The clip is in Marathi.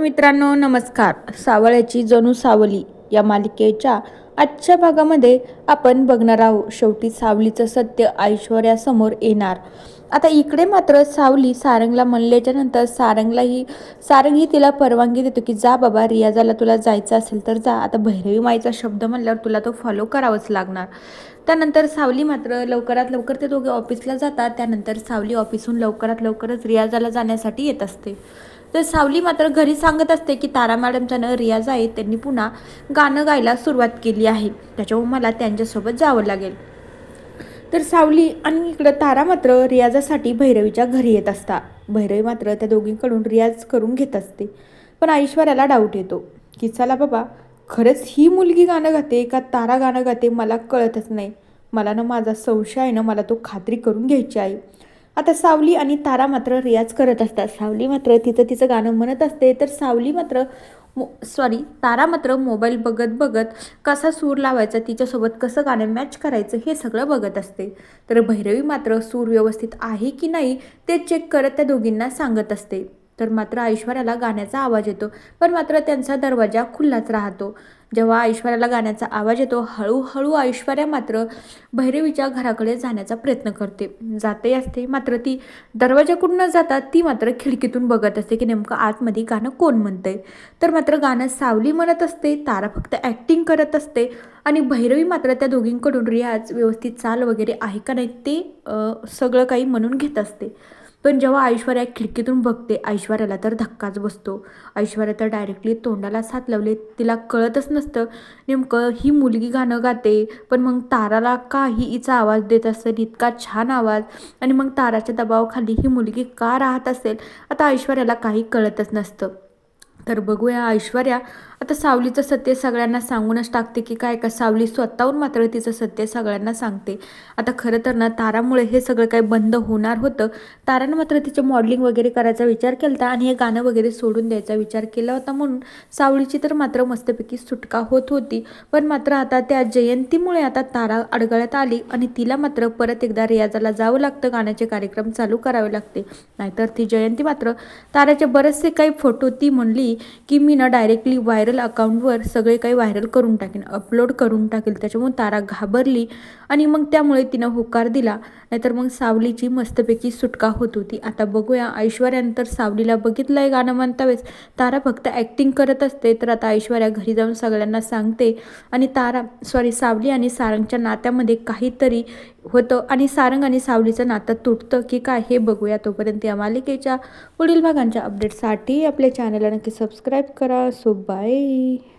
मित्रांनो नमस्कार. सावळ्याची जणू सावली या मालिकेच्या आजच्या भागामध्ये आपण बघणार आहोत. शेवटी सावलीचं सत्य ऐश्वर्यासमोर येणार. आता इकडे मात्र सावली सारंगला म्हणल्याच्या नंतर सारंगलाही सारंगही तिला परवानगी देतो की जा बाबा रियाजाला तुला जायचं असेल तर जा. आता भैरवी माईचा शब्द म्हणल्यावर तुला तो फॉलो करावाच लागणार. त्यानंतर सावली मात्र लवकरात लवकर ते दोघे ऑफिसला जातात. त्यानंतर सावली ऑफिसहून लवकरात लवकरच रियाजाला जाण्यासाठी येत असते. तर सावली मात्र घरी सांगत असते की तारा मॅडमचा न रियाज आहे त्यांनी पुन्हा गाणं गायला सुरुवात केली आहे. त्याच्यामुळे मला त्यांच्यासोबत जावं लागेल. तर सावली आणि इकडं तारा मात्र रियाजासाठी भैरवीच्या घरी येत असता. भैरवी मात्र त्या दोघींकडून रियाज करून घेत असते. पण ऐश्वर्याला डाऊट येतो. की चला बाबा खरंच ही मुलगी गाणं गाते का तारा गाणं गाते मला कळतच नाही. मला ना माझा संशय आहे ना मला तो खात्री करून घ्यायची आहे. आता सावली आणि तारा मात्र रियाज करत असतात. सावली मात्र तिचं तिचं गाणं म्हणत असते. तर सावली मात्र मो सॉरी तारा मात्र मोबाईल बघत बघत कसा सूर लावायचा तिच्यासोबत कसं गाणं मॅच करायचं हे सगळं बघत असते. तर भैरवी मात्र सूर व्यवस्थित आहे की नाही ते चेक करत त्या दोघींना सांगत असते. तर मात्र ऐश्वर्याला गाण्याचा आवाज येतो पण मात्र त्यांचा दरवाजा खुल्लाच राहतो. जेव्हा ऐश्वर्याला गाण्याचा आवाज येतो हळूहळू ऐश्वर्या मात्र भैरवीच्या घराकडे जाण्याचा प्रयत्न करते. जाते असते मात्र ती दरवाजाकडून न जाता ती मात्र खिडकीतून बघत असते की नेमकं आतमध्ये गाणं कोण म्हणतंय. तर मात्र गाणं सावली म्हणत असते तारा फक्त ॲक्टिंग करत असते आणि भैरवी मात्र त्या दोघींकडून रियाज व्यवस्थित चाल वगैरे आहे का नाही ते सगळं काही म्हणून घेत असते. पण जेव्हा ऐश्वर्या खिडकीतून बघते ऐश्वर्याला तर धक्काच बसतो. ऐश्वर्या तर डायरेक्टली तोंडाला साथ लावले. तिला कळतच नसतं नेमकं ही मुलगी गाणं गाते पण मग ताराला का ही हिचा आवाज देत असेल इतका छान आवाज. आणि मग ताराच्या दबावाखाली ही मुलगी का राहत असेल? आता ऐश्वर्याला काही कळतच नसतं. तर बघूया ऐश्वर्या आता सावलीचं सत्य सगळ्यांना सांगूनच टाकते की काय का सावली स्वतःहून मात्र तिचं सत्य सगळ्यांना सांगते. आता खरं तर ना तारामुळे हे सगळं काही बंद होणार होतं. तारानं मात्र तिचे मॉडेलिंग वगैरे करायचा विचार केला होता आणि हे गाणं वगैरे सोडून द्यायचा विचार केला होता म्हणून सावलीची तर मात्र मस्तपैकी सुटका होत होती. पण मात्र आता त्या जयंतीमुळे आता तारा अडगळ्यात आली आणि तिला मात्र परत एकदा रियाजाला जावं लागतं गाण्याचे कार्यक्रम चालू करावे लागते. नाहीतर ती जयंती मात्र ताराचे बरेचसे काही फोटो ती म्हणली की मी ना डायरेक्टली व्हायरल व्हायरल अकाउंटवर सगळे काही व्हायरल करून टाकेन अपलोड करून टाकेल त्याच्यामुळे तारा घाबरली आणि मग त्यामुळे तिनं होकार दिला. नाहीतर मग सावलीची मस्तपैकी सुटका होत होती. आता बघूया ऐश्वर्यानंतर सावलीला बघितलं आहे गाणं म्हणता वेळेस तारा फक्त ॲक्टिंग करत असते तर आता ऐश्वर्या घरी जाऊन सगळ्यांना सांगते. आणि तारा सॉरी सावली आणि सारंगच्या नात्यामध्ये काहीतरी होतं आणि सारंग आणि सावलीचं नातं तुटतं की काय हे बघूया. तोपर्यंत या मालिकेच्या पुढील भागांच्या अपडेटसाठी आपल्या चॅनलला नक्की सबस्क्राईब करा. So bye Bye.